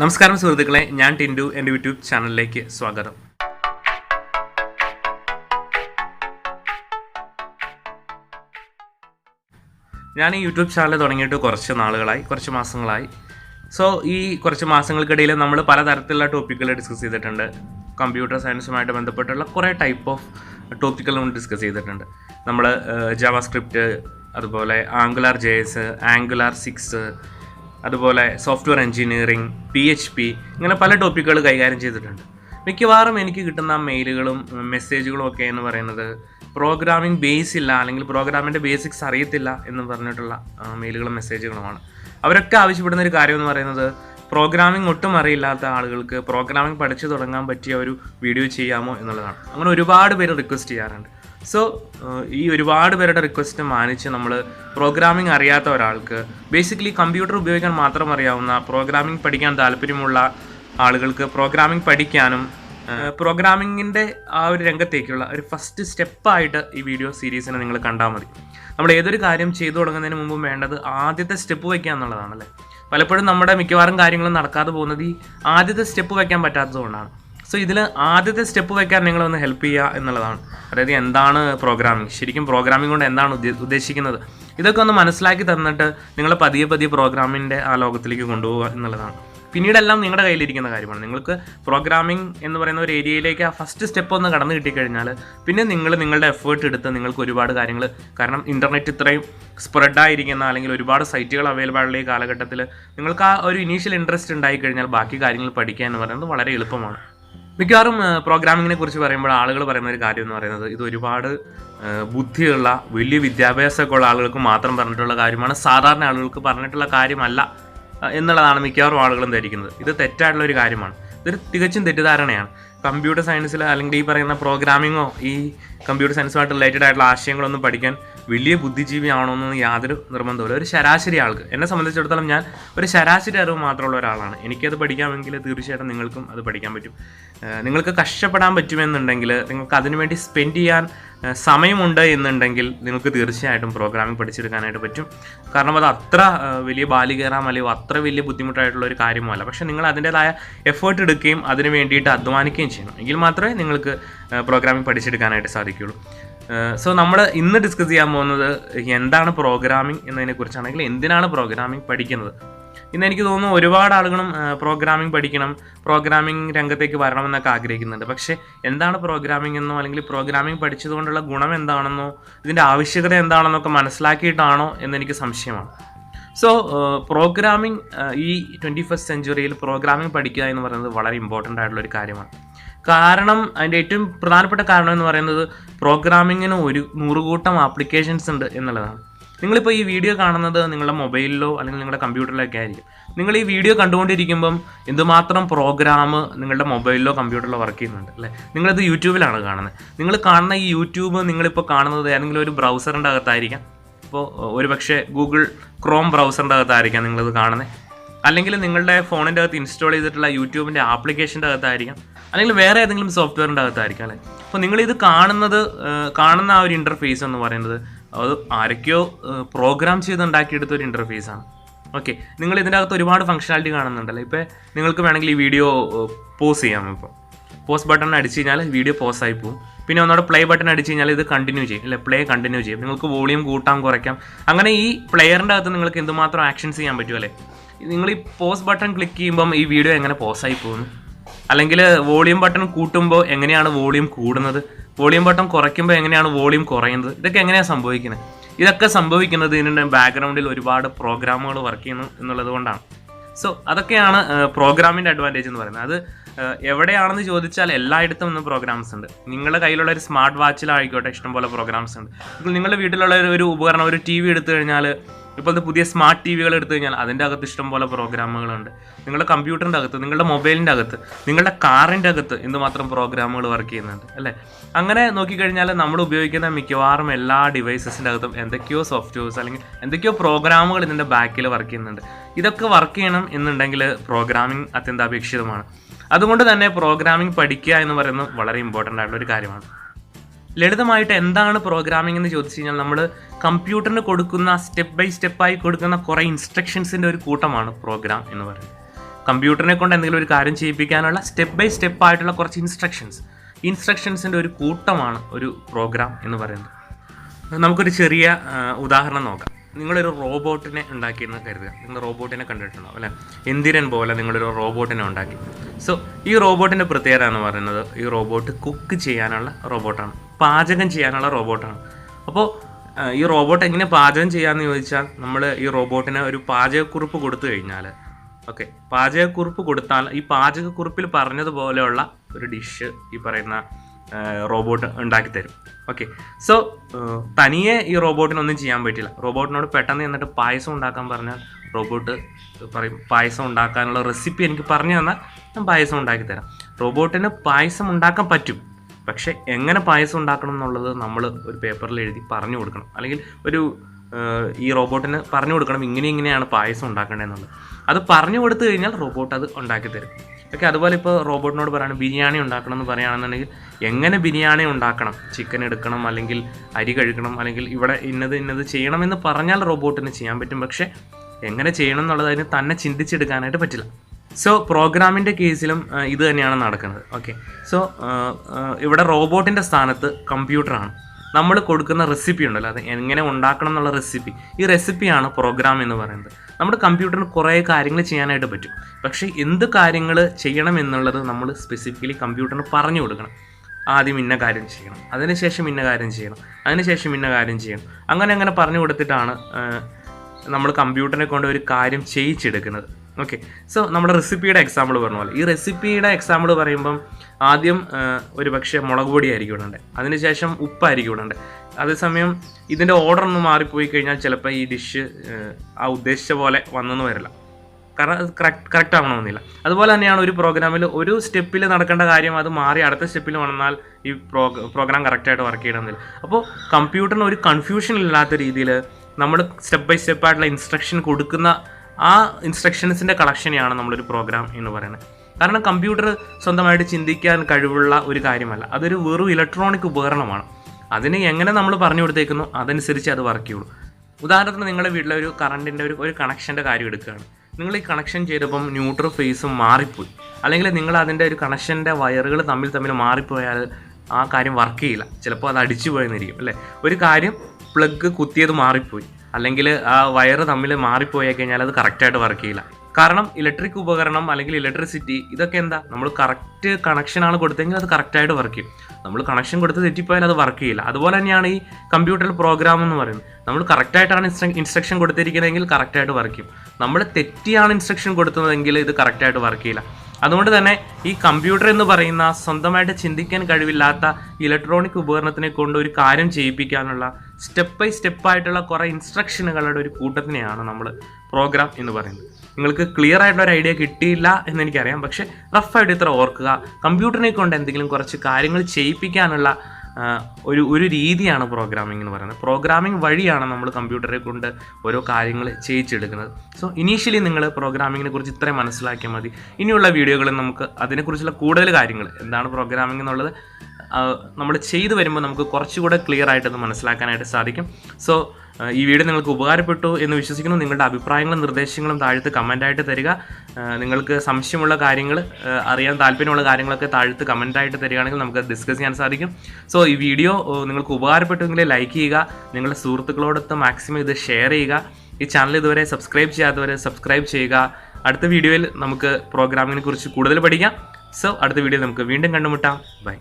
നമസ്കാരം സുഹൃത്തുക്കളെ ഞാൻ ടിൻഡു എന്റെ യൂട്യൂബ് ചാനലിലേക്ക് സ്വാഗതം. ഞാൻ ഈ യൂട്യൂബ് ചാനൽ തുടങ്ങിയിട്ട് കുറച്ച് നാളുകളായി കുറച്ച് മാസങ്ങളായി. സോ ഈ കുറച്ച് മാസങ്ങൾക്കിടയിൽ നമ്മൾ പലതരത്തിലുള്ള ടോപ്പിക്കുകൾ ഡിസ്കസ് ചെയ്തിട്ടുണ്ട്. കമ്പ്യൂട്ടർ സയൻസുമായിട്ട് ബന്ധപ്പെട്ടുള്ള കുറേ ടൈപ്പ് ഓഫ് ടോപ്പിക്കുകൾ നമ്മൾ ഡിസ്കസ് ചെയ്തിട്ടുണ്ട്. നമ്മൾ ജാവാ സ്ക്രിപ്റ്റ് അതുപോലെ Angular J S Angular six അതുപോലെ software engineering P H P ഇങ്ങനെ പല ടോപ്പിക്കുകൾ കൈകാര്യം ചെയ്തിട്ടുണ്ട്. മിക്കവാറും എനിക്ക് കിട്ടുന്ന മെയിലുകളും മെസ്സേജുകളും ഒക്കെ എന്ന് പറയുന്നത് പ്രോഗ്രാമിംഗ് ബേസ് ഇല്ല അല്ലെങ്കിൽ പ്രോഗ്രാമിന്റെ ബേസിക്സ് അറിയത്തില്ല എന്ന് പറഞ്ഞിട്ടുള്ള മെയിലുകളും മെസ്സേജുകളുമാണ് അവരൊക്കെ ആവശ്യപ്പെടുന്ന ഒരു കാര്യം എന്ന് പറയുന്നത് പ്രോഗ്രാമിംഗ് ഒട്ടും അറിയില്ലാത്ത ആളുകൾക്ക് പ്രോഗ്രാമിംഗ് പഠിച്ചു തുടങ്ങാൻ പറ്റിയ ഒരു വീഡിയോ ചെയ്യാമോ എന്നുള്ളതാണ്. അങ്ങനെ ഒരുപാട് പേര് റിക്വസ്റ്റ് ചെയ്യാറുണ്ട്. സോ ഈ ഒരുപാട് പേരുടെ റിക്വസ്റ്റ് മാനിച്ച് നമ്മൾ പ്രോഗ്രാമിംഗ് അറിയാത്ത ഒരാൾക്ക് ബേസിക്കലി കമ്പ്യൂട്ടർ ഉപയോഗിക്കാൻ മാത്രം അറിയാവുന്ന പ്രോഗ്രാമിംഗ് പഠിക്കാൻ താല്പര്യമുള്ള ആളുകൾക്ക് പ്രോഗ്രാമിംഗ് പഠിക്കാനും പ്രോഗ്രാമിങ്ങിന്റെ ആ ഒരു രംഗത്തേക്കുള്ള ഒരു ഫസ്റ്റ് സ്റ്റെപ്പായിട്ട് ഈ വീഡിയോ സീരീസിനെ നിങ്ങൾ കണ്ടാൽ മതി. നമ്മൾ ഏതൊരു കാര്യം ചെയ്തു തുടങ്ങുന്നതിന് മുമ്പ് വേണ്ടത് ആദ്യത്തെ സ്റ്റെപ്പ് വയ്ക്കുക എന്നുള്ളതാണല്ലേ? പലപ്പോഴും നമ്മുടെ മിക്കവാറും കാര്യങ്ങളും നടക്കാതെ പോകുന്നത് ഈ ആദ്യത്തെ സ്റ്റെപ്പ് വയ്ക്കാൻ പറ്റാത്തതുകൊണ്ടാണ് സോ ഇതിൽ ആദ്യത്തെ സ്റ്റെപ്പ് വെക്കാൻ നിങ്ങളൊന്ന് ഹെൽപ്പ് ചെയ്യുക എന്നുള്ളതാണ്. അതായത് എന്താണ് പ്രോഗ്രാമിംഗ് ശരിക്കും പ്രോഗ്രാമിംഗ് കൊണ്ട് എന്താണ് ഉദ്ദേ- ഉദ്ദേശിക്കുന്നത്? ഇതൊക്കെ ഒന്ന് മനസ്സിലാക്കി തന്നിട്ട് നിങ്ങൾ പതിയെ പതിയെ പ്രോഗ്രാമിന്റെ ആ ലോകത്തിലേക്ക് കൊണ്ടുപോകുക എന്നുള്ളതാണ്. പിന്നീടെല്ലാം നിങ്ങളുടെ കയ്യിലിരിക്കുന്ന കാര്യമാണ്. നിങ്ങൾക്ക് പ്രോഗ്രാമിംഗ് എന്ന് പറയുന്ന ഒരു ഏരിയയിലേക്ക് ആ ഫസ്റ്റ് സ്റ്റെപ്പ് ഒന്ന് കടന്നു കിട്ടിക്കഴിഞ്ഞാൽ പിന്നെ നിങ്ങൾ നിങ്ങളുടെ എഫേർട്ട് എടുത്ത് നിങ്ങൾക്ക് ഒരുപാട് കാര്യങ്ങൾ കാരണം ഇന്റർനെറ്റ് ഇത്രയും സ്പ്രെഡായിരിക്കുന്ന അല്ലെങ്കിൽ ഒരുപാട് സൈറ്റുകൾ അവൈലബിൾ ആയുള്ള ഈ കാലഘട്ടത്തിൽ നിങ്ങൾക്ക് ആ ഒരു ഇനീഷ്യൽ ഇൻട്രസ്റ്റ് ഉണ്ടായിക്കഴിഞ്ഞാൽ ബാക്കി കാര്യങ്ങൾ പഠിക്കുക എന്ന് പറയുന്നത് വളരെ എളുപ്പമാണ്. മിക്കവാറും പ്രോഗ്രാമിങ്ങിനെ കുറിച്ച് പറയുമ്പോൾ ആളുകൾ പറയുന്ന ഒരു കാര്യം എന്ന് പറയുന്നത് ഇത് ഒരുപാട് ബുദ്ധിയുള്ള വലിയ വിദ്യാഭ്യാസമൊക്കെ ഉള്ള ആളുകൾക്ക് മാത്രം പറഞ്ഞിട്ടുള്ള കാര്യമാണ്. സാധാരണ ആളുകൾക്ക് പറഞ്ഞിട്ടുള്ള കാര്യമല്ല എന്നുള്ളതാണ് മിക്കവാറും ആളുകളും ധരിക്കുന്നത്. ഇത് തെറ്റായിട്ടുള്ള ഒരു കാര്യമാണ്. ഇതൊരു തികച്ചും തെറ്റിദ്ധാരണയാണ്. കമ്പ്യൂട്ടർ സയൻസിൽ അല്ലെങ്കിൽ ഈ പറയുന്ന പ്രോഗ്രാമിങ്ങോ ഈ കമ്പ്യൂട്ടർ സയൻസുമായിട്ട് റിലേറ്റഡ് ആയിട്ടുള്ള ആശയങ്ങളൊന്നും പഠിക്കാൻ വലിയ ബുദ്ധിജീവി ആണോന്നൊന്നും യാതൊരു നിർബന്ധമില്ല ഒരു ശരാശരി ആൾക്ക് എന്നെ സംബന്ധിച്ചിടത്തോളം ഞാൻ ഒരു ശരാശരി അറിവ് മാത്രമുള്ള ഒരാളാണ്. എനിക്കത് പഠിക്കാമെങ്കിൽ തീർച്ചയായിട്ടും നിങ്ങൾക്കും അത് പഠിക്കാൻ പറ്റും. നിങ്ങൾക്ക് കഷ്ടപ്പെടാൻ പറ്റുമെന്നുണ്ടെങ്കിൽ നിങ്ങൾക്ക് അതിനുവേണ്ടി സ്പെൻഡ് ചെയ്യാൻ സമയമുണ്ട് എന്നുണ്ടെങ്കിൽ നിങ്ങൾക്ക് തീർച്ചയായിട്ടും പ്രോഗ്രാമിംഗ് പഠിച്ചെടുക്കാനായിട്ട് പറ്റും. കാരണം അത് അത്ര വലിയ ബാലികേറാം അല്ലെങ്കിൽ അത്ര വലിയ ബുദ്ധിമുട്ടായിട്ടുള്ള ഒരു കാര്യമല്ല. പക്ഷേ നിങ്ങൾ അതിന്റെതായ എഫേർട്ട് എടുക്കുകയും അതിന് വേണ്ടിയിട്ട് അധ്വാനിക്കുകയും ചെയ്യണം. എങ്കിൽ മാത്രമേ നിങ്ങൾക്ക് പ്രോഗ്രാമിംഗ് പഠിച്ചെടുക്കാനായിട്ട് സാധിക്കുകയുള്ളൂ. സോ നമ്മൾ ഇന്ന് ഡിസ്കസ് ചെയ്യാൻ പോകുന്നത് എന്താണ് പ്രോഗ്രാമിംഗ് എന്നതിനെക്കുറിച്ചാണെങ്കിൽ എന്തിനാണ് പ്രോഗ്രാമിംഗ് പഠിക്കുന്നത്? ഇന്ന് എനിക്ക് തോന്നുന്നു ഒരുപാട് ആളുകളും പ്രോഗ്രാമിംഗ് പഠിക്കണം പ്രോഗ്രാമിംഗ് രംഗത്തേക്ക് വരണമെന്നൊക്കെ ആഗ്രഹിക്കുന്നുണ്ട്. പക്ഷേ എന്താണ് പ്രോഗ്രാമിംഗ് എന്നോ അല്ലെങ്കിൽ പ്രോഗ്രാമിംഗ് പഠിച്ചതുകൊണ്ടുള്ള ഗുണം എന്താണെന്നോ ഇതിന്റെ ആവശ്യകത എന്താണെന്നൊക്കെ മനസ്സിലാക്കിയിട്ടാണോ എന്നെനിക്ക് സംശയമാണ്. സോ പ്രോഗ്രാമിംഗ് ഈ ട്വന്റി ഫസ്റ്റ് സെഞ്ചുറിയിൽ പ്രോഗ്രാമിംഗ് പഠിക്കുക എന്ന് പറയുന്നത് വളരെ ഇമ്പോർട്ടന്റ് ആയിട്ടുള്ള ഒരു കാര്യമാണ്. കാരണം അതിന്റെ ഏറ്റവും പ്രധാനപ്പെട്ട കാരണം എന്ന് പറയുന്നത് പ്രോഗ്രാമിങ്ങിന് ഒരു നൂറുകൂട്ടം ആപ്ലിക്കേഷൻസ് ഉണ്ട് എന്നുള്ളതാണ്. നിങ്ങളിപ്പോൾ ഈ വീഡിയോ കാണുന്നത് നിങ്ങളുടെ മൊബൈലിലോ അല്ലെങ്കിൽ നിങ്ങളുടെ കമ്പ്യൂട്ടറിലൊക്കെ ആയിരിക്കും. നിങ്ങൾ ഈ വീഡിയോ കണ്ടുകൊണ്ടിരിക്കുമ്പം എന്തുമാത്രം പ്രോഗ്രാം നിങ്ങളുടെ മൊബൈലിലോ കമ്പ്യൂട്ടറിലോ വർക്ക് ചെയ്യുന്നുണ്ട് അല്ലേ? നിങ്ങളിത് യൂട്യൂബിലാണ് കാണുന്നത്. നിങ്ങൾ കാണുന്ന ഈ യൂട്യൂബ് നിങ്ങളിപ്പോൾ കാണുന്നത് ഏതെങ്കിലും ഒരു ബ്രൗസറിന്റെ അകത്തായിരിക്കാം. ഇപ്പോൾ ഒരു പക്ഷേ ഗൂഗിൾ ക്രോം ബ്രൗസറിന്റെ അകത്തായിരിക്കാം നിങ്ങളിത് കാണുന്നത്. അല്ലെങ്കിൽ നിങ്ങളുടെ ഫോണിന്റെ അകത്ത് ഇൻസ്റ്റാൾ ചെയ്തിട്ടുള്ള യൂട്യൂബിന്റെ ആപ്ലിക്കേഷന്റെ അകത്തായിരിക്കാം. അല്ലെങ്കിൽ വേറെ ഏതെങ്കിലും സോഫ്റ്റ്വെയറിന്റെ അകത്തായിരിക്കാം അല്ലേ? അപ്പോൾ നിങ്ങളിത് കാണുന്നത് കാണുന്ന ആ ഒരു ഇന്റർഫേസ് എന്ന് പറയുന്നത് അത് ആരൊക്കെയോ പ്രോഗ്രാം ചെയ്ത് ഉണ്ടാക്കിയെടുത്ത ഒരു ഇന്റർഫേസ് ആണ്. ഓക്കെ നിങ്ങൾ ഇതിന്റെ അകത്ത് ഒരുപാട് ഫംഗ്ഷനാലിറ്റി കാണുന്നുണ്ടല്ലോ. ഇപ്പോൾ നിങ്ങൾക്ക് വേണമെങ്കിൽ ഈ വീഡിയോ പോസ് ചെയ്യാം ഇപ്പോൾ പോസ് ബട്ടൺ അടിച്ച് കഴിഞ്ഞാൽ വീഡിയോ പോസ് ആയി പോകും പിന്നെ ഒന്നുകൂടെ പ്ലേ ബട്ടൺ അടിച്ച് കഴിഞ്ഞാൽ ഇത് കണ്ടിന്യൂ ചെയ്യും. അല്ലെ പ്ലേ കണ്ടിന്യൂ ചെയ്യും. നിങ്ങൾക്ക് വോളിയം കൂട്ടാം കുറയ്ക്കാം. അങ്ങനെ ഈ പ്ലെയറിന്റെ അകത്ത് നിങ്ങൾക്ക് എന്തുമാത്രം ആക്ഷൻസ് ചെയ്യാൻ പറ്റും അല്ലേ? നിങ്ങൾ ഈ പോസ് ബട്ടൺ ക്ലിക്ക് ചെയ്യുമ്പം ഈ വീഡിയോ എങ്ങനെ പോസായി പോകുന്നു? അല്ലെങ്കിൽ വോളിയം ബട്ടൺ കൂട്ടുമ്പോൾ എങ്ങനെയാണ് വോളിയം കൂടുന്നത്? വോളിയം ബട്ടൺ കുറയ്ക്കുമ്പോൾ എങ്ങനെയാണ് വോളിയം കുറയുന്നത്? ഇതൊക്കെ എങ്ങനെയാണ് സംഭവിക്കുന്നത് ഇതൊക്കെ സംഭവിക്കുന്നത് ഇതിന്റെ ബാക്ക്ഗ്രൗണ്ടിൽ ഒരുപാട് പ്രോഗ്രാമുകൾ വർക്ക് ചെയ്യുന്നു എന്നുള്ളത് കൊണ്ടാണ്. സോ അതൊക്കെയാണ് പ്രോഗ്രാമിന്റെ അഡ്വാന്റേജ് എന്ന് പറയുന്നത്. അത് എവിടെയാണെന്ന് ചോദിച്ചാൽ എല്ലായിടത്തും ഇന്ന് പ്രോഗ്രാംസ് ഉണ്ട്. നിങ്ങളുടെ കയ്യിലുള്ള ഒരു സ്മാർട്ട് വാച്ചിലായിക്കോട്ടെ ഇഷ്ടംപോലെ പ്രോഗ്രാംസ് ഉണ്ട്. നിങ്ങളുടെ വീട്ടിലുള്ള ഒരു ഉപകരണം ഒരു ടി വി എടുത്തു കഴിഞ്ഞാൽ ഇപ്പോഴത്തെ പുതിയ സ്മാർട്ട് ടി വികൾ എടുത്തു കഴിഞ്ഞാൽ അതിന്റെ അകത്ത് ഇഷ്ടംപോലെ പ്രോഗ്രാമുകളുണ്ട്. നിങ്ങളുടെ കമ്പ്യൂട്ടറിന്റെ അകത്ത് നിങ്ങളുടെ മൊബൈലിന്റെ അകത്ത് നിങ്ങളുടെ കാറിന്റെ അകത്ത് എന്തുമാത്രം പ്രോഗ്രാമുകൾ വർക്ക് ചെയ്യുന്നുണ്ട് അല്ലേ? അങ്ങനെ നോക്കിക്കഴിഞ്ഞാൽ നമ്മൾ ഉപയോഗിക്കുന്ന മിക്കവാറും എല്ലാ ഡിവൈസസിന്റെ അകത്തും എന്തൊക്കെയോ സോഫ്റ്റ്വെയർസ് അല്ലെങ്കിൽ എന്തൊക്കെയോ പ്രോഗ്രാമുകൾ ഇതിന്റെ ബാക്കിൽ വർക്ക് ചെയ്യുന്നുണ്ട്. ഇതൊക്കെ വർക്ക് ചെയ്യണം എന്നുണ്ടെങ്കിൽ പ്രോഗ്രാമിംഗ് അത്യന്താപേക്ഷിതമാണ്. അതുകൊണ്ട് തന്നെ പ്രോഗ്രാമിംഗ് പഠിക്കുക എന്ന് പറയുന്നത് വളരെ ഇമ്പോർട്ടന്റ് ആയിട്ടുള്ള ഒരു കാര്യമാണ്. ലളിതമായിട്ട് എന്താണ് പ്രോഗ്രാമിംഗ് എന്ന് ചോദിച്ചു കഴിഞ്ഞാൽ നമ്മൾ കമ്പ്യൂട്ടറിന് കൊടുക്കുന്ന സ്റ്റെപ്പ് ബൈ സ്റ്റെപ്പായി കൊടുക്കുന്ന കുറേ ഇൻസ്ട്രക്ഷൻസിന്റെ ഒരു കൂട്ടമാണ് പ്രോഗ്രാം എന്ന് പറയുന്നത്. കമ്പ്യൂട്ടറിനെ കൊണ്ട് എന്തെങ്കിലും ഒരു കാര്യം ചെയ്യിപ്പിക്കാനുള്ള സ്റ്റെപ്പ് ബൈ സ്റ്റെപ്പ് ആയിട്ടുള്ള കുറച്ച് ഇൻസ്ട്രക്ഷൻസ് ഇൻസ്ട്രക്ഷൻസിന്റെ ഒരു കൂട്ടമാണ് ഒരു പ്രോഗ്രാം എന്ന് പറയുന്നത്. നമുക്കൊരു ചെറിയ ഉദാഹരണം നോക്കാം. നിങ്ങളൊരു റോബോട്ടിനെ ഉണ്ടാക്കിയെന്ന് കരുതുക. നിങ്ങൾ റോബോട്ടിനെ കണ്ടിട്ടുണ്ടോ അല്ലേ? എന്തിരൻ പോലെ നിങ്ങളൊരു റോബോട്ടിനെ ഉണ്ടാക്കി. സോ ഈ റോബോട്ടിന്റെ പ്രത്യേകത എന്ന് പറയുന്നത് ഈ റോബോട്ട് കുക്ക് ചെയ്യാനുള്ള റോബോട്ടാണ്. പാചകം ചെയ്യാനുള്ള റോബോട്ടാണ്. അപ്പോൾ ഈ റോബോട്ട് എങ്ങനെ പാചകം ചെയ്യാമെന്ന് ചോദിച്ചാൽ നമ്മൾ ഈ റോബോട്ടിന് ഒരു പാചകക്കുറിപ്പ് കൊടുത്തു കഴിഞ്ഞാൽ ഓക്കെ പാചകക്കുറിപ്പ് കൊടുത്താൽ ഈ പാചകക്കുറിപ്പിൽ പറഞ്ഞതുപോലെയുള്ള ഒരു ഡിഷ് ഈ പറയുന്ന റോബോട്ട് ഉണ്ടാക്കി തരും. ഓക്കെ സോ തനിയെ ഈ റോബോട്ടിനൊന്നും ചെയ്യാൻ പറ്റില്ല. റോബോട്ടിനോട് പെട്ടെന്ന് എന്നിട്ട് പായസം ഉണ്ടാക്കാൻ പറഞ്ഞാൽ റോബോട്ട് പറയും പായസം ഉണ്ടാക്കാനുള്ള റെസിപ്പി എനിക്ക് പറഞ്ഞു തന്നാൽ ഞാൻ പായസം ഉണ്ടാക്കി തരാം. റോബോട്ടിന് പായസം ഉണ്ടാക്കാൻ പറ്റും. പക്ഷെ എങ്ങനെ പായസം ഉണ്ടാക്കണം എന്നുള്ളത് നമ്മൾ ഒരു പേപ്പറിൽ എഴുതി പറഞ്ഞു കൊടുക്കണം. അല്ലെങ്കിൽ ഒരു ഈ റോബോട്ടിന് പറഞ്ഞു കൊടുക്കണം ഇങ്ങനെ ഇങ്ങനെയാണ് പായസം ഉണ്ടാക്കേണ്ടതെന്നുള്ളത്. അത് പറഞ്ഞു കൊടുത്തു കഴിഞ്ഞാൽ റോബോട്ട് അത് ഉണ്ടാക്കി തരും. ഓക്കെ അതുപോലെ ഇപ്പോൾ റോബോട്ടിനോട് പറയുകയാണ് ബിരിയാണി ഉണ്ടാക്കണം എന്ന് പറയുകയാണെന്നുണ്ടെങ്കിൽ എങ്ങനെ ബിരിയാണി ഉണ്ടാക്കണം? ചിക്കൻ എടുക്കണം അല്ലെങ്കിൽ അരി കഴുകണം അല്ലെങ്കിൽ ഇവിടെ ഇന്നത് ഇന്നത് ചെയ്യണമെന്ന് പറഞ്ഞാൽ റോബോട്ടിന് ചെയ്യാൻ പറ്റും. പക്ഷേ എങ്ങനെ ചെയ്യണം എന്നുള്ളത് അതിന് തന്നെ ചിന്തിച്ചെടുക്കാനായിട്ട് പറ്റില്ല. സോ പ്രോഗ്രാമിന്റെ കേസിലും ഇത് തന്നെയാണ് നടക്കുന്നത്. ഓക്കെ. സോ ഇവിടെ റോബോട്ടിന്റെ സ്ഥാനത്ത് കമ്പ്യൂട്ടറാണ്. നമ്മൾ കൊടുക്കുന്ന റെസിപ്പി ഉണ്ടല്ലോ അത് എങ്ങനെ ഉണ്ടാക്കണം എന്നുള്ള റെസിപ്പി. ഈ റെസിപ്പിയാണ് പ്രോഗ്രാം എന്ന് പറയുന്നത്. നമ്മുടെ കമ്പ്യൂട്ടറിന് കുറേ കാര്യങ്ങൾ ചെയ്യാനായിട്ട് പറ്റും. പക്ഷേ എന്ത് കാര്യങ്ങൾ ചെയ്യണം എന്നുള്ളത് നമ്മൾ സ്പെസിഫിക്കലി കമ്പ്യൂട്ടറിന് പറഞ്ഞു കൊടുക്കണം. ആദ്യം ഇന്ന കാര്യം ചെയ്യണം അതിനുശേഷം ഇന്ന കാര്യം ചെയ്യണം അതിനുശേഷം ഇന്ന കാര്യം ചെയ്യണം. അങ്ങനെ അങ്ങനെ പറഞ്ഞു കൊടുത്തിട്ടാണ് നമ്മൾ കമ്പ്യൂട്ടറിനെ കൊണ്ട് ഒരു കാര്യം ചെയ്യിച്ചെടുക്കുന്നത്. ഓക്കെ സോ നമ്മുടെ റെസിപ്പിയുടെ എക്സാമ്പിൾ പറഞ്ഞ പോലെ ഈ റെസിപ്പിയുടെ എക്സാമ്പിൾ പറയുമ്പം ആദ്യം ഒരു പക്ഷേ മുളക് പൊടി ആയിരിക്കും ഇടേണ്ടത് അതിനുശേഷം ഉപ്പായിരിക്കും ഇടേണ്ടത് അതേസമയം ഇതിന്റെ ഓർഡർ ഒന്ന് മാറിപ്പോയി കഴിഞ്ഞാൽ ചിലപ്പോൾ ഈ ഡിഷ് ആ ഉദ്ദേശിച്ച പോലെ വന്നെന്ന് വരില്ല. കറക്റ്റ് കറക്റ്റ് ആവണമെന്നില്ല. അതുപോലെ തന്നെയാണ് ഒരു പ്രോഗ്രാമിൽ ഒരു സ്റ്റെപ്പിൽ നടക്കേണ്ട കാര്യം അത് മാറി അടുത്ത സ്റ്റെപ്പിൽ വന്നാൽ ഈ പ്രോ പ്രോഗ്രാം കറക്റ്റായിട്ട് വർക്ക് ചെയ്യണമെന്നില്ല അപ്പോൾ കമ്പ്യൂട്ടറിന് ഒരു കൺഫ്യൂഷൻ ഇല്ലാത്ത രീതിയിൽ നമ്മൾ സ്റ്റെപ്പ് ബൈ സ്റ്റെപ്പ് ആയിട്ടുള്ള ഇൻസ്ട്രക്ഷൻ കൊടുക്കുന്ന ആ ഇൻസ്ട്രക്ഷൻസിന്റെ കളക്ഷനെയാണ് നമ്മളൊരു പ്രോഗ്രാം എന്ന് പറയുന്നത്. കാരണം കമ്പ്യൂട്ടർ സ്വന്തമായിട്ട് ചിന്തിക്കാൻ കഴിവുള്ള ഒരു കാര്യമല്ല. അതൊരു വെറും ഇലക്ട്രോണിക് ഉപകരണമാണ്. അതിന് എങ്ങനെ നമ്മൾ പറഞ്ഞു കൊടുത്തേക്കുന്നു അതനുസരിച്ച് അത് വർക്ക് ചെയ്യുള്ളൂ. ഉദാഹരണത്തിന് നിങ്ങളുടെ വീട്ടിലെ ഒരു കറണ്ടിന്റെ ഒരു ഒരു കണക്ഷന്റെ കാര്യം എടുക്കുകയാണ്. നിങ്ങൾ ഈ കണക്ഷൻ ചെയ്തപ്പം ന്യൂട്രൽ ഫേസും മാറിപ്പോയി. അല്ലെങ്കിൽ നിങ്ങൾ അതിന്റെ ഒരു കണക്ഷന്റെ വയറുകൾ തമ്മിൽ തമ്മിൽ മാറിപ്പോയാൽ ആ കാര്യം വർക്ക് ചെയ്യില്ല. ചിലപ്പോൾ അത് അടിച്ചു പോയെന്നിരിക്കും അല്ലേ? ഒരു കാര്യം പ്ലഗ് കുത്തിയത് മാറിപ്പോയി. അല്ലെങ്കിൽ ആ വയറ് തമ്മിൽ മാറിപ്പോയി കഴിഞ്ഞാൽ അത് കറക്റ്റായിട്ട് വർക്ക് ചെയ്യില്ല. കാരണം ഇലക്ട്രിക് ഉപകരണം അല്ലെങ്കിൽ ഇലക്ട്രിസിറ്റി ഇതൊക്കെ എന്താ? നമ്മൾ കറക്റ്റ് കണക്ഷനാണ് കൊടുത്തെങ്കിൽ അത് കറക്റ്റായിട്ട് വർക്ക് ചെയ്യും. നമ്മൾ കണക്ഷൻ കൊടുത്ത് തെറ്റിപ്പോയാൽ അത് വർക്ക് ചെയ്യില്ല. അതുപോലെ തന്നെയാണ് ഈ കമ്പ്യൂട്ടറിൽ പ്രോഗ്രാം എന്ന് പറയുന്നത്. നമ്മൾ കറക്റ്റായിട്ടാണ് ഇൻസ്ട്രക്ഷൻ കൊടുത്തിരിക്കുന്നതെങ്കിൽ കറക്റ്റായിട്ട് വർക്ക് ചെയ്യും. നമ്മൾ തെറ്റിയാണ് ഇൻസ്ട്രക്ഷൻ കൊടുത്തതെങ്കിൽ ഇത് കറക്റ്റായിട്ട് വർക്ക് ചെയ്യില്ല. അതുകൊണ്ട് തന്നെ ഈ കമ്പ്യൂട്ടർ എന്ന് പറയുന്ന സ്വന്തമായിട്ട് ചിന്തിക്കാൻ കഴിവില്ലാത്ത ഇലക്ട്രോണിക് ഉപകരണത്തിനെ കൊണ്ട് ഒരു കാര്യം ചെയ്യിപ്പിക്കാനുള്ള സ്റ്റെപ്പ് ബൈ സ്റ്റെപ്പായിട്ടുള്ള കുറേ ഇൻസ്ട്രക്ഷനുകളുടെ ഒരു കൂട്ടത്തിനെയാണ് നമ്മൾ പ്രോഗ്രാം എന്ന് പറയുന്നത്. നിങ്ങൾക്ക് ക്ലിയർ ആയിട്ടുള്ള ഒരു ഐഡിയ കിട്ടിയില്ല എന്ന് എനിക്കറിയാം. പക്ഷേ റഫായിട്ട് ഇത്ര ഓർക്കുക. കമ്പ്യൂട്ടറിനെ കൊണ്ട് എന്തെങ്കിലും കുറച്ച് കാര്യങ്ങൾ ചെയ്യിപ്പിക്കാനുള്ള ഒരു ഒരു രീതിയാണ് പ്രോഗ്രാമിംഗ് എന്ന് പറയുന്നത്. പ്രോഗ്രാമിംഗ് വഴിയാണ് നമ്മൾ കമ്പ്യൂട്ടറെ കൊണ്ട് ഓരോ കാര്യങ്ങൾ ചെയ്യിച്ചെടുക്കുന്നത്. സോ ഇനീഷ്യലി നിങ്ങൾ പ്രോഗ്രാമിങ്ങിനെ കുറിച്ച് ഇത്രയും മനസ്സിലാക്കിയാൽ മതി. ഇനിയുള്ള വീഡിയോകളിൽ നമുക്ക് അതിനെക്കുറിച്ചുള്ള കൂടുതൽ കാര്യങ്ങൾ എന്താണ് പ്രോഗ്രാമിംഗ് എന്നുള്ളത് നമ്മൾ ചെയ്തു വരുമ്പോൾ നമുക്ക് കുറച്ചുകൂടെ ക്ലിയർ ആയിട്ട് അത് മനസ്സിലാക്കാനായിട്ട് സാധിക്കും. സോ ഈ വീഡിയോ നിങ്ങൾക്ക് ഉപകാരപ്പെട്ടു എന്ന് വിശ്വസിക്കുന്നു. നിങ്ങളുടെ അഭിപ്രായങ്ങളും നിർദ്ദേശങ്ങളും താഴത്ത് കമന്റായിട്ട് തരിക. നിങ്ങൾക്ക് സംശയമുള്ള കാര്യങ്ങൾ അറിയാൻ താല്പര്യമുള്ള കാര്യങ്ങളൊക്കെ താഴത്ത് കമന്റായിട്ട് തരികയാണെങ്കിൽ നമുക്ക് ഡിസ്കസ് ചെയ്യാൻ സാധിക്കും. സോ ഈ വീഡിയോ നിങ്ങൾക്ക് ഉപകാരപ്പെട്ടുവെങ്കിൽ ലൈക്ക് ചെയ്യുക. നിങ്ങളുടെ സുഹൃത്തുക്കളോടൊത്ത് മാക്സിമം ഇത് ഷെയർ ചെയ്യുക. ഈ ചാനൽ ഇതുവരെ സബ്സ്ക്രൈബ് ചെയ്യാത്തവരെ സബ്സ്ക്രൈബ് ചെയ്യുക. അടുത്ത വീഡിയോയിൽ നമുക്ക് പ്രോഗ്രാമിനെ കുറിച്ച് കൂടുതൽ പഠിക്കാം. സോ അടുത്ത വീഡിയോയിൽ നമുക്ക് വീണ്ടും കണ്ടുമുട്ടാം. ബൈ